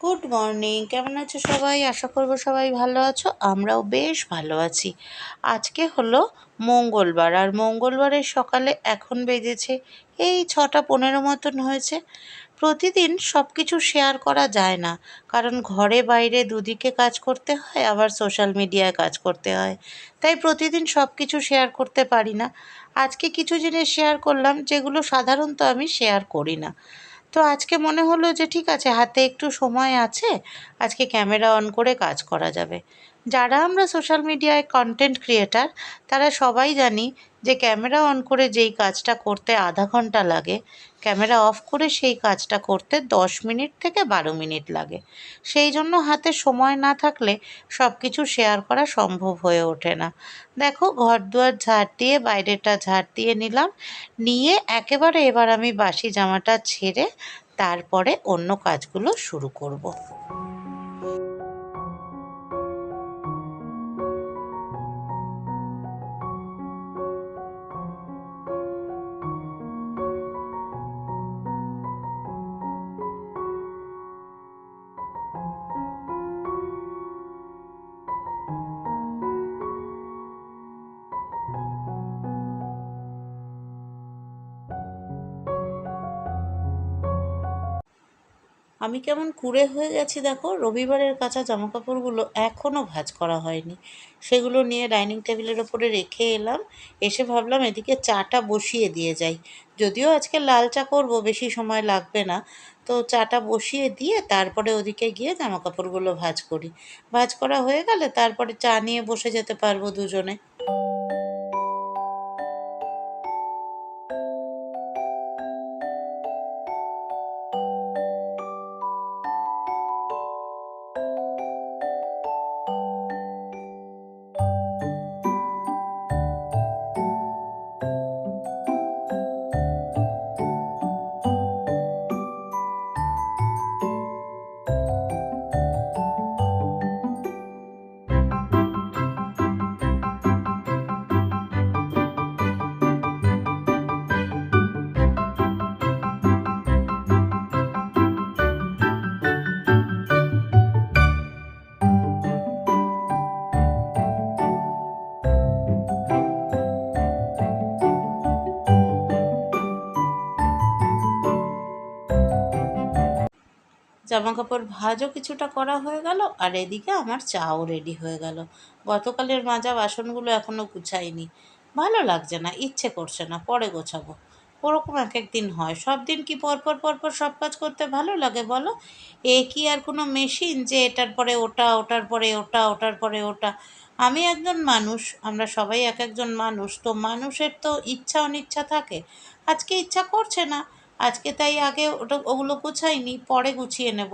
Good morning কেমন আছো সবাই? আশা করব সবাই ভালো আছো। আমরাও বেশ ভালো আছি। আজকে হলো মঙ্গলবার, আর মঙ্গলবারের সকালে এখন বেজেছে এই ছটা পনেরো মতন হয়েছে। প্রতিদিন সব কিছু শেয়ার করা যায় না, কারণ ঘরে বাইরে দুদিকে কাজ করতে হয়, আবার সোশ্যাল মিডিয়ায় কাজ করতে হয়। তাই প্রতিদিন সব কিছু শেয়ার করতে পারি না। আজকে কিছু জিনিস শেয়ার করলাম, যেগুলো সাধারণত আমি শেয়ার করি না। তো আজকে মনে হলো যে ঠিক আছে, হাতে একটু সময় আছে, আজকে ক্যামেরা অন করে কাজ করা যাবে। যারা আমরা সোশ্যাল মিডিয়ায় কন্টেন্ট ক্রিয়েটার তারা সবাই জানি যে ক্যামেরা অন করে যেই কাজটা করতে আধা ঘণ্টা লাগে, ক্যামেরা অফ করে সেই কাজটা করতে দশ মিনিট থেকে বারো মিনিট লাগে। সেই জন্য হাতে সময় না থাকলে সব কিছু শেয়ার করা সম্ভব হয়ে ওঠে না। দেখো ঘর দুয়ার ঝাড় দিয়ে, বাইরেটা ঝাড় দিয়ে নিলাম। নিয়ে একেবারে এবার আমি বাসি জামাটা ছেড়ে তারপরে অন্য কাজগুলো শুরু করব। আমি কেমন কুড়ে হয়ে গেছি দেখো। রবিবারের কাঁচা জামাকাপড়গুলো এখনও ভাজ করা হয়নি। সেগুলো নিয়ে ডাইনিং টেবিলের ওপরে রেখে এলাম। এসে ভাবলাম এদিকে চাটা বসিয়ে দিয়ে যাই। যদিও আজকে লাল চা করব, বেশি সময় লাগবে না। তো চাটা বসিয়ে দিয়ে তারপরে ওদিকে গিয়ে জামাকাপড়গুলো ভাজ করি। ভাজ করা হয়ে গেলে তারপরে চা নিয়ে বসে যেতে পারব দুজনে। জামা কাপড় ভাজও কিছুটা করা হয়ে গেল, আর এদিকে আমার চাও রেডি হয়ে গেল। গতকালের মাজা বাসনগুলো এখনও গুছাইনি। ভালো লাগছে না, ইচ্ছে করছে না, পরে গোছাবো। ওরকম এক এক দিন হয়। সব দিন কি পরপর পরপর সব কাজ করতে ভালো লাগে বলো? এ কি আর কোনো মেশিন যে এটার পরে ওটা, ওটার পরে ওটা, ওটার পরে ওটা? আমি একজন মানুষ, আমরা সবাই এক একজন মানুষ, তো মানুষের তো ইচ্ছা অনিচ্ছা থাকে। আজকে ইচ্ছা করছে না। আজকে তাই আগে ওটা, ওগুলো গুছাইনি, পরে গুছিয়ে নেব।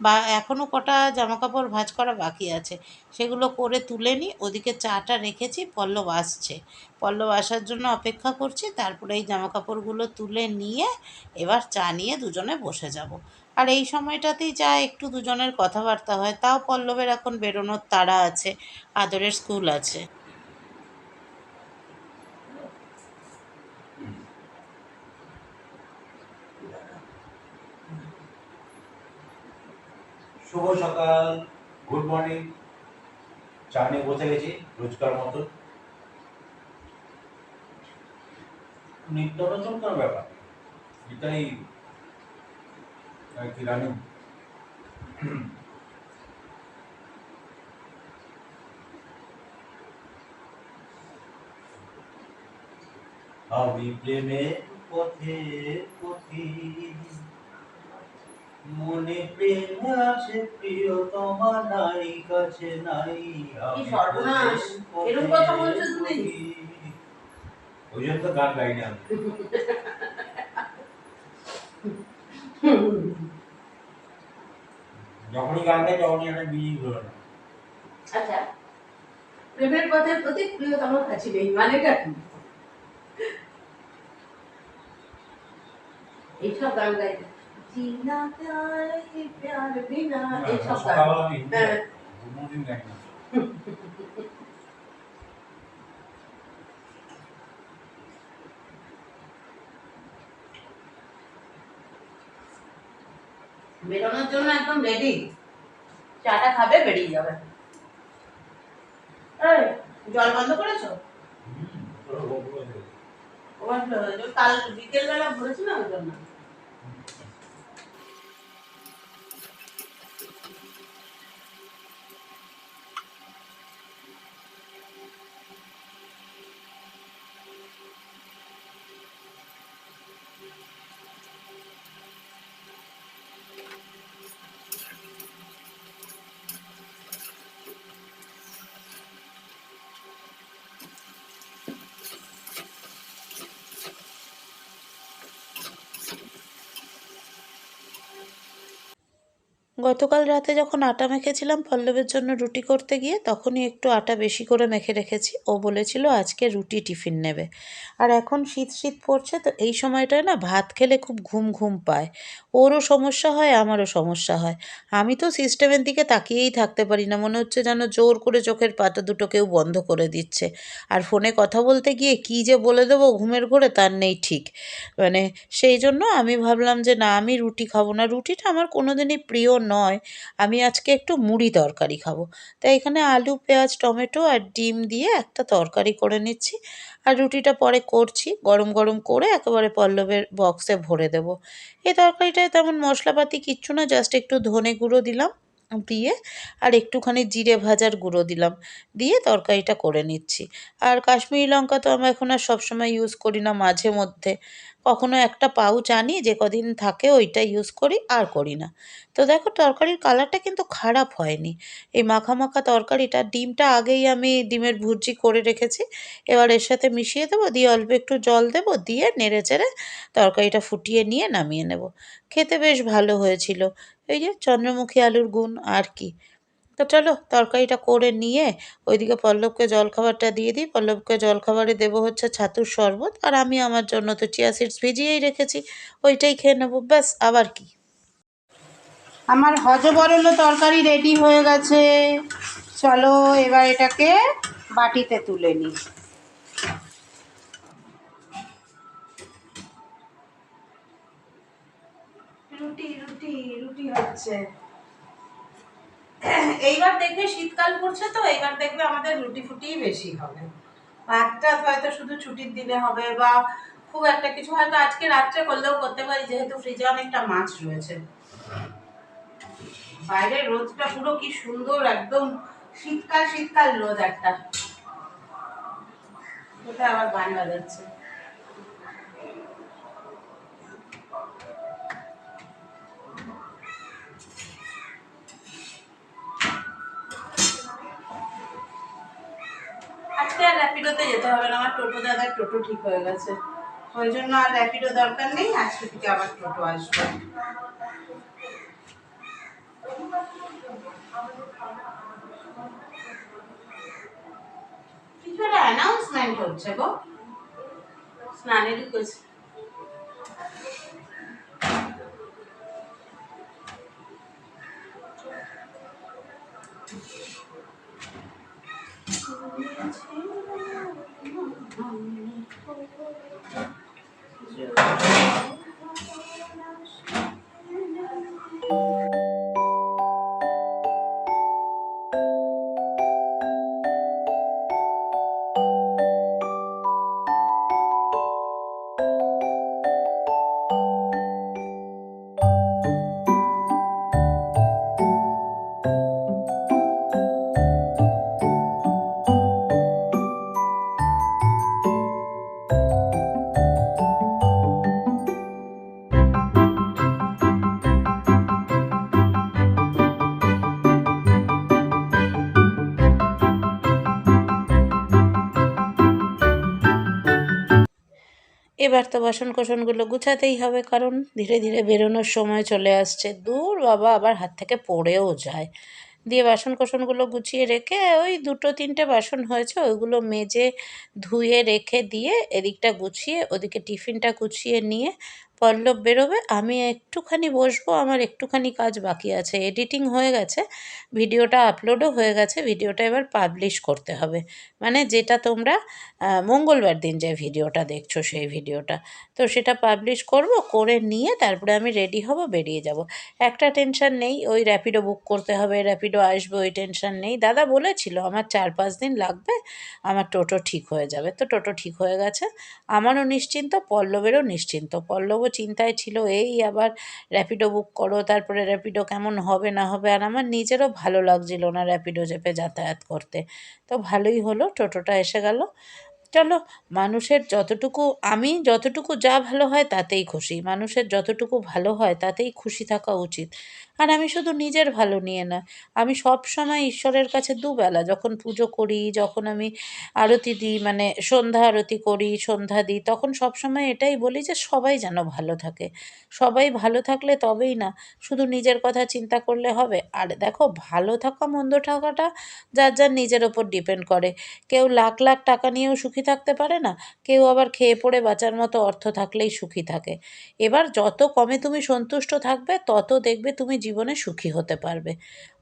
বা এখনও কটা জামাকাপড় ভাঁজ করা বাকি আছে, সেগুলো করে তুলে নিই ওদিকে চাটা রেখেছি, পল্লব আসছে। পল্লব আসার জন্য অপেক্ষা করছি, তারপরে এই জামাকাপড়গুলো তুলে নিয়ে এবার চা নিয়ে দুজনে বসে যাব। আর এই সময়টাতেই যা একটু দুজনের কথাবার্তা হয়, তাও পল্লবের এখন বেরোনোর তাড়া আছে, আদরের স্কুল আছে। শুভ সকাল গুড মর্নিং চা বসে গেছি, রোজকার মতো। নিত্য কোনো ব্যাপার? এটাই কি রানিং? আমি প্রেমের পথে পথি মনে প্রেম আছে প্রিয় তোমার নাই কাছে নাই কি সর্বনাশ! প্রেমের এরকম কথা বলছো তুমি? ওই জন্য তো গান গাই না যখনই গান গাই তখনই একটা মিনিং ধরে না আচ্ছা প্রেমের পথের প্রতি প্রিয়তম কাছে নেই মানেটা কি এইসব গান গাই হ্যাঁ। না। বেরোনোর জন্য একদম রেডি চাটা খাবে বেরিয়ে যাবে। এই, জল বন্ধ করেছ। কাল বিকেলবেলা ভরেছি না ওই জন্য। গতকাল রাতে যখন আটা মেখেছিলাম পল্লবের জন্য রুটি করতে গিয়ে, তখনই একটু আটা বেশি করে মেখে রেখেছি। ও বলেছিল আজকে রুটি টিফিন নেবে। আর এখন শীত শীত পড়ছে, তো এই সময়টায় না ভাত খেলে খুব ঘুম ঘুম পায়। ওরও সমস্যা হয়, আমারও সমস্যা হয়। আমি তো সিস্টেমের দিকে তাকিয়েই থাকতে পারি না, মনে হচ্ছে যেন জোর করে চোখের পাতা দুটো কেউ বন্ধ করে দিচ্ছে। আর ফোনে কথা বলতে গিয়ে কী যে বলে দেবো ঘুমের ঘোরে তার নেই ঠিক। মানে সেই জন্য আমি ভাবলাম যে না, আমি রুটি খাব না। রুটিটা আমার কোনোদিনই প্রিয় নয়। আমি আজকে একটু মুড়ি তরকারি খাব। তাই এখানে আলু, পেঁয়াজ, টমেটো আর ডিম দিয়ে একটা তরকারি করে নিচ্ছি। আর রুটিটা পরে করছি। গরম গরম করে একেবারে পল্লবের বক্সে ভরে দেব। এই তরকারিটায় তেমন মশলাপাতি কিচ্ছু না জাস্ট একটু ধনে গুঁড়ো দিলাম। দিয়ে আর একটুখানি জিরে ভাজার গুঁড়ো দিলাম। দিয়ে তরকারিটা করে নিচ্ছি। আর কাশ্মীরি লঙ্কা তো আমরা এখন আর সবসময় ইউজ করি না মাঝে মধ্যে। কখনো একটা পাউচ আনি, যে কদিন থাকে ওইটা ইউজ করি, আর করি না। তো দেখো তরকারির কালারটা কিন্তু খারাপ হয়নি। এই মাখা মাখা তরকারিটা, ডিমটা আগেই আমি ডিমের ভুর্জি করে রেখেছি। এবার এর সাথে মিশিয়ে দেবো, দিয়ে অল্প একটু জল দেবো, দিয়ে নেড়ে চেড়ে তরকারিটা ফুটিয়ে নিয়ে নামিয়ে নেব। খেতে বেশ ভালো হয়েছিল। এই যে চন্দ্রমুখী আলুর গুণ আর কি। তো চলো তরকারিটা করে নিয়ে ওইদিকে পল্লবকে জলখাবারটা দিয়ে দিই। পল্লবকে জলখাবারে দেবো হচ্ছে ছাতুর শরবত আর আমি আমার জন্য তো চিয়া সিডস ভিজিয়েই রেখেছি, ওইটাই খেয়ে নেব, ব্যাস, আবার কি। আমার হজবরল তরকারি রেডি হয়ে গেছে। চলো এবার এটাকে বাটিতে তুলে নিই। রুটি রুটি রুটি হচ্ছে। এইবার দেখবে শীতকাল পড়ছে তো, এইবার দেখবে আমাদের রুটি ফুটিই বেশি হবে। ভাতটা হয়তো শুধু ছুটির দিনে হবে বা খুব একটা কিছু হয়তো আজকে রাত্রে করলেও করতে পারি, যেহেতু ফ্রিজে অনেকটা মাছ রয়েছে। বাইরে রোদটা পুরো কি সুন্দর, একদম শীতকাল শীতকাল রোদ একটা। ওটা আবার গান বাজাচ্ছে। আজকে আর র্যাপিডোতে যেতে হবে না, আমার টোটো দাদার টোটো ঠিক হয়ে গেছে। ওই জন্য আর র্যাপিডো দরকার নেই, আজকে থেকে আবার টোটো আসবে। কিছু একটা অ্যানাউন্সমেন্ট হচ্ছে গো। স্নানের ঢুকেছে। আছে এবার তো বাসন কোসনগুলো গুছাতেই হবে, কারণ ধীরে ধীরে বেরোনোর সময় চলে আসছে। দূর বাবা, আবার হাত থেকে পড়েও যায়। দিয়ে বাসন কোসনগুলো গুছিয়ে রেখে ওই দুটো তিনটে বাসন হয়েছে, ওইগুলো মেজে ধুয়ে রেখে দিয়ে এদিকটা গুছিয়ে, ওদিকে টিফিনটা গুছিয়ে নিয়ে পল্লব বেরোবে, আমি একটুখানি বসবো, আমার একটুখানি কাজ বাকি আছে। এডিটিং হয়ে গেছে, ভিডিওটা আপলোডও হয়ে গেছে, ভিডিওটা এবার পাবলিশ করতে হবে। মানে যেটা তোমরা মঙ্গলবার দিন যে ভিডিওটা দেখছ সেই ভিডিওটা। তো সেটা পাবলিশ করব, করে নিয়ে তারপরে আমি রেডি হব, বেরিয়ে যাব। একটা টেনশন নেই, ওই র্যাপিডো বুক করতে হবে, র্যাপিডো আসবে, ওই টেনশন নেই। দাদা বলেছিল, আমার চার পাঁচ দিন লাগবে, আমার টোটো ঠিক হয়ে যাবে। তো টোটো ঠিক হয়ে গেছে, আমারও নিশ্চিন্ত, পল্লবেরও নিশ্চিন্ত। পল্লবও চিন্তায় ছিল, এই আবার র্যাপিডো বুক করো, তারপরে র্যাপিডো কেমন হবে, না হবে? আর আমার নিজেরও ভালো লাগছিল না র্যাপিডো চেপে যাতায়াত করতে। তো ভালোই হলো, টোটোটা এসে গেল। চলো, মানুষের যতটুকু, আমি যতটুকু যা ভালো হয় তাতেই খুশি। মানুষের যতটুকু ভালো হয় তাতেই খুশি থাকা উচিত। আর আমি শুধু নিজের ভালো নিয়ে না, আমি সব সময় ঈশ্বরের কাছে দুবেলা, যখন পুজো করি, যখন আমি আরতি দিই মানে সন্ধ্যা আরতি করি, সন্ধ্যা দিই, তখন সব সময় এটাই বলি যে সবাই যেন ভালো থাকে। সবাই ভালো থাকলে তবেই না, শুধু নিজের কথা চিন্তা করলে হবে। আর দেখো, ভালো থাকা, মন্দ থাকাটা যার যার নিজের ওপর ডিপেন্ড করে। কেউ লাখ লাখ টাকা নিয়েও সুখী থাকতে পারে না, কেউ আবার খেয়ে পড়ে বাঁচার মতো অর্থ থাকলেই সুখী থাকে। এবার যত কমে তুমি সন্তুষ্ট থাকবে, তত দেখবে তুমি জীবনে সুখী হতে পারবে।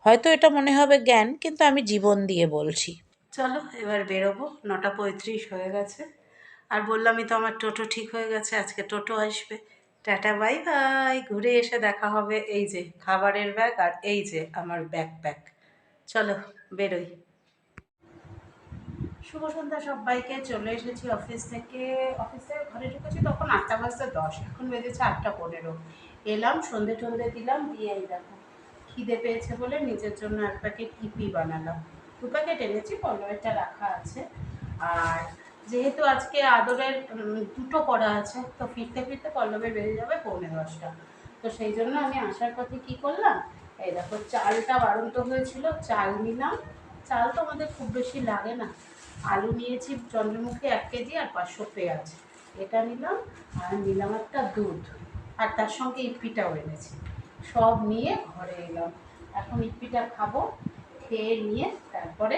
হয়তো এটা মনে হবে জ্ঞান, কিন্তু আমি জীবন দিয়ে বলছি। চলো, এবার বেরোবো। নটা পঁয়ত্রিশ হয়ে গেছে। আর বললামই তো আমার টোটো ঠিক হয়ে গেছে, আজকে টোটো আসবে। Tata, bye bye. ঘুরে এসে দেখা হবে এই যে খাবারের ব্যাগ আর এই যে আমার ব্যাগ প্যাক চলো, বেরোই। শুভ সন্ধ্যা সবাইকে। চলে এসেছি অফিস থেকে। অফিস ঘরে ঢুকেছি তখন আটটা বাজতে দশ, এখন বেজেছে আটটা পনেরো। এলাম, সন্ধে টন্ধে দিলাম, দিয়ে এই দেখো, খিদে পেয়েছে বলে নিজের জন্য এক প্যাকেট ইপি বানালাম। দু প্যাকেট এনেছি, পনেরোটা রাখা আছে। আর যেহেতু আজকে আদরের দুটো পড়া আছে, তো ফিরতে ফিরতে পল্লবে বেরিয়ে যাবে পৌনে দশটা। তো সেই জন্য আমি আসার পথে কি করলাম, এই দেখো, চালটা বাড়ন্ত হয়েছিল, চাল নিলাম। চাল তো আমাদের খুব বেশি লাগে না। আলু নিয়েছি চন্দ্রমুখী এক কেজি আর পাঁচশো পেঁয়াজ। এটা নিলাম, আর নিলাম একটা দুধ। আর তার সঙ্গে ইপিটাও এনেছি। সব নিয়ে ঘরে এলাম। এখন ইপিটা খাব, খেয়ে নিয়ে তারপরে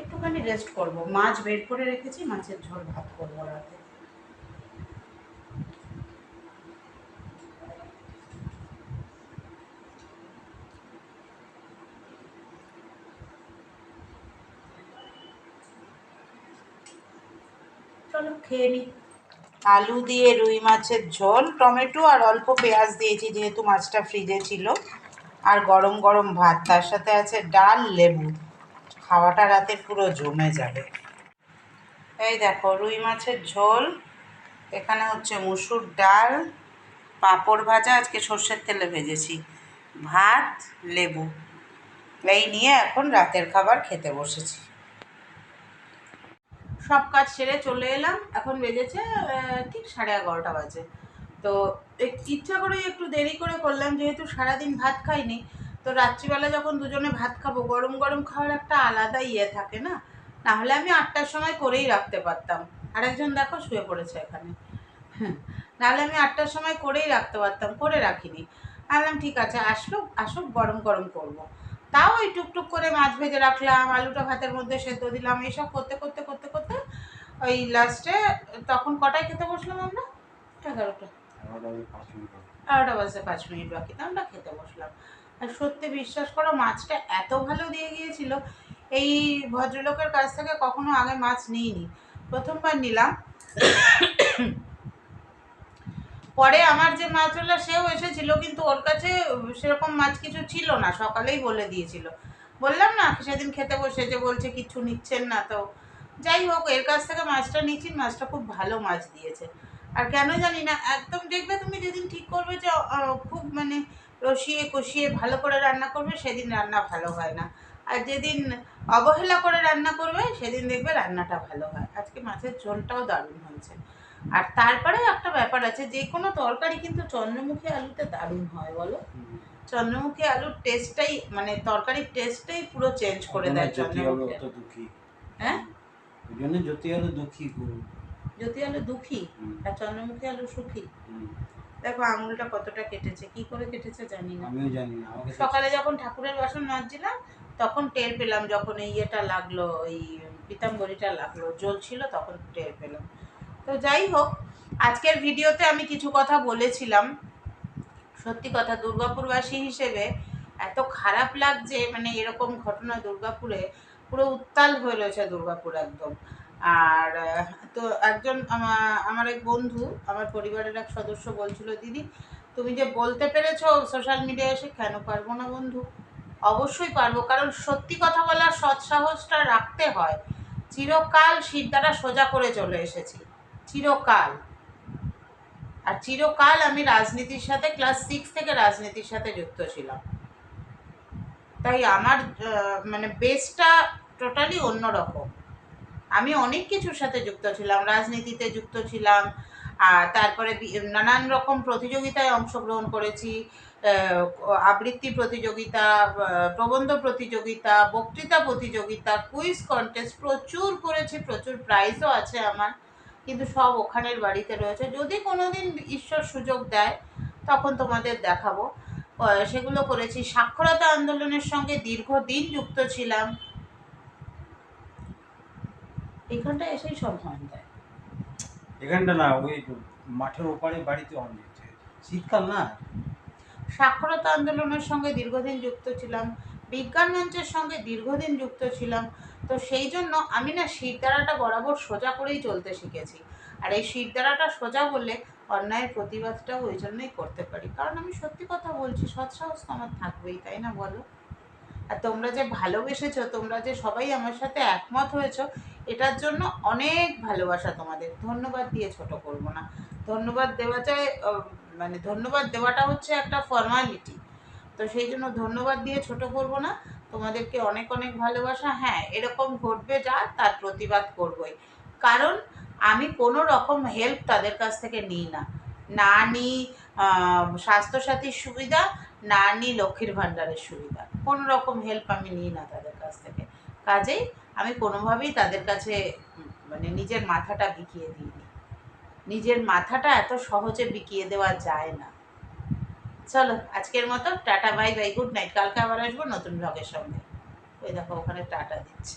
একটুখানি রেস্ট করব। মাছ বের করে রেখেছি, মাছের ঝোল ভাত করব রাতে। চলো, খেয়ে নিই আলু দিয়ে রুই মাছের ঝোল, টমেটো আর অল্প পেঁয়াজ দিয়েছি যেহেতু মাছটা ফ্রিজে ছিল। আর গরম গরম ভাত, তার সাথে আছে ডাল, লেবু। খাওয়াটা রাতে পুরো জমে যাবে। এই দেখো, রুই মাছের ঝোল। এখানে হচ্ছে মুসুর ডাল, পাঁপড় ভাজা, আজকে সর্ষের তেলে ভেজেছি। ভাত, লেবু। এই নিয়ে এখন রাতের খাবার খেতে বসেছি। সব কাজ সেরে চলে এলাম। এখন বেজেছে ঠিক সাড়ে এগারোটা বাজে। তো ইচ্ছা করেই একটু দেরি করে করলাম, যেহেতু সারাদিন ভাত খাইনি। তো রাত্রিবেলা যখন দুজনে ভাত খাব, গরম গরম খাওয়ার একটা আলাদা ইয়ে থাকে না? নাহলে আমি আটটার সময় করেই রাখতে পারতাম। আরেকজন দেখো শুয়ে পড়েছে এখানে। হ্যাঁ নাহলে আমি আটটার সময় করেই রাখতে পারতাম, করে রাখিনি। বললাম ঠিক আছে, আসলো, আসুক, গরম গরম করব। তাও ওই টুকটুক করে মাছ ভেজে রাখলাম, আলুটা ভাতের মধ্যে সেদ্ধ দিলাম এইসব করতে করতে করতে করতে ওই লাস্টে তখন কটায় খেতে বসলাম আমরা? এগারোটা। এগারোটা বাজতে পাঁচ মিনিট বাকি। তো আমরা খেতে বসলাম। আর সত্যি বিশ্বাস করো, মাছটা এত ভালো দিয়ে গিয়েছিল। এই ভদ্রলোকের কাছ থেকে কখনো আগে মাছ নিইনি। প্রথমবার নিলাম। পরে আমার যে মাছওয়ালা সেও এসেছিল, কিন্তু ওর কাছে সেরকম মাছ কিছু ছিল না। সকালেই বলে দিয়েছিল। বললাম না, সেদিন খেতে বসে যে বলছে কিছু নিচ্ছেন না তো। যাই হোক এর কাছ থেকে মাছটা নিচ্ছি মাছটা খুব ভালো মাছ দিয়েছে। আর কেন জানি না একদম দেখবে তুমি যেদিন ঠিক করবে যে খুব মানে রসিয়ে কষিয়ে ভালো করে রান্না করবে সেদিন রান্না ভালো হয় না। আর যেদিন অবহেলা করে রান্না করবে সেদিন দেখবে রান্নাটা ভালো হয়। আজকে মাছের ঝোলটাও দারুণ হয়েছে। আর তারপরে একটা ব্যাপার আছে যে কোনো তরকারি কিন্তু চন্দ্রমুখী আলুতে দারুণ হয় বলো? চন্দ্রমুখী আলুর টেস্টটাই মানে তরকারির টেস্টটাই পুরো চেঞ্জ করে দেয় চন্দ্রমুখী হ্যাঁ? ওই জন্য জ্যোতি আলো দুঃখী খুব জ্যোতি আলু দুঃখী আর চন্দ্রমুখী আলু সুখী। দেখো আঙুলটা কতটা কেটেছে কি করে কেটেছে জানি না। আমিও জানি না সকালে যখন ঠাকুরের বাসন মাজছিলাম তখন টের পেলাম যখন এই ইয়েটা লাগল ওই পিতাম্বরীটা লাগল জ্বলছিল তখন টের পেলাম। তো যাই হোক আজকের ভিডিওতে আমি কিছু কথা বলেছিলাম। সত্যি কথা দুর্গাপুরবাসী হিসেবে এত খারাপ লাগছে মানে এরকম ঘটনা দুর্গাপুরে পুরো উত্তাল হয়ে রয়েছে দুর্গাপুর একদম। আর তো একজন আমার এক বন্ধু, আমার পরিবারের এক সদস্য বলছিল, দিদি, তুমি যে বলতে পেরেছ সোশ্যাল মিডিয়ায় এসে কেন পারব না বন্ধু? অবশ্যই পারব, কারণ সত্যি কথা বলার সৎ সাহসটা রাখতে হয়। চিরকাল সিদ্ধাটা সোজা করে চলে এসেছি, চিরকাল। আর চিরকাল আমি রাজনীতির সাথে, ক্লাস সিক্স থেকে রাজনীতির সাথে যুক্ত ছিলাম। তাই আমার মানে বেসটা টোটালি অন্যরকম। আমি অনেক কিছুর সাথে যুক্ত ছিলাম, রাজনীতিতে যুক্ত ছিলাম, আর তারপরে নানান রকম প্রতিযোগিতায় অংশগ্রহণ করেছি আবৃত্তি প্রতিযোগিতা প্রবন্ধ প্রতিযোগিতা, বক্তৃতা প্রতিযোগিতা কুইজ কন্টেস্ট প্রচুর করেছি, প্রচুর প্রাইজও আছে আমার, কিন্তু সব ওখানের বাড়িতে রয়েছে। যদি কোনোদিন ঈশ্বর সুযোগ দেয়, তখন তোমাদের দেখাবো। সেগুলো করেছি। সাক্ষরতা আন্দোলনের সঙ্গে দীর্ঘদিন যুক্ত ছিলাম। এখানটা এসেই সব হন যায় এখানটা না ওই মাঠের ওপারে বাড়িতে হন শীতকাল না? সাক্ষরতা আন্দোলনের সঙ্গে দীর্ঘদিন যুক্ত ছিলাম। বিজ্ঞান মঞ্চের সঙ্গে দীর্ঘদিন যুক্ত ছিলাম, তো সেই জন্য আমি না শিরদাঁড়াটা বরাবর সোজা করেই চলতে শিখেছি। আর এই শিরদাঁড়াটা সোজা বললে অন্যায়ের প্রতিবাদটাও ওই জন্যই করতে পারি। কারণ আমি সত্যি কথা বলছি, সৎসাহস তো আমার থাকবেই, তাই না বলো? আর তোমরা যে ভালোবেসেছো, তোমরা যে সবাই আমার সাথে একমত হয়েছো, এটার জন্য অনেক ভালোবাসা তোমাদের। ধন্যবাদ দিয়ে ছোট করব না। ধন্যবাদ দেওয়াটাই মানে ধন্যবাদ দেওয়াটা হচ্ছে একটা ফর্মালিটি। তো সেই জন্য ধন্যবাদ দিয়ে ছোট করব না। তোমাদেরকে অনেক অনেক ভালোবাসা। হ্যাঁ এরকম ঘটবে যা, তার প্রতিবাদ করবই। কারণ আমি কোনো রকম হেল্প তাদের কাছ থেকে নিই না। না নিই স্বাস্থ্যসাথীর সুবিধা, না নিই লক্ষ্মীর ভাণ্ডারের সুবিধা। কোনো রকম হেল্প আমি নিই না তাদের কাছ থেকে। কাজেই আমি কোনোভাবেই তাদের কাছে মানে নিজের মাথাটা বিকিয়ে দিইনি। নিজের মাথাটা এত সহজে বিকিয়ে দেওয়া যায় না। চলো, আজকের মতো, tata bye bye good night কালকে আবার আসব নতুন ব্লগের সঙ্গে। ওই দেখো, ওখানে টাটা দিচ্ছে।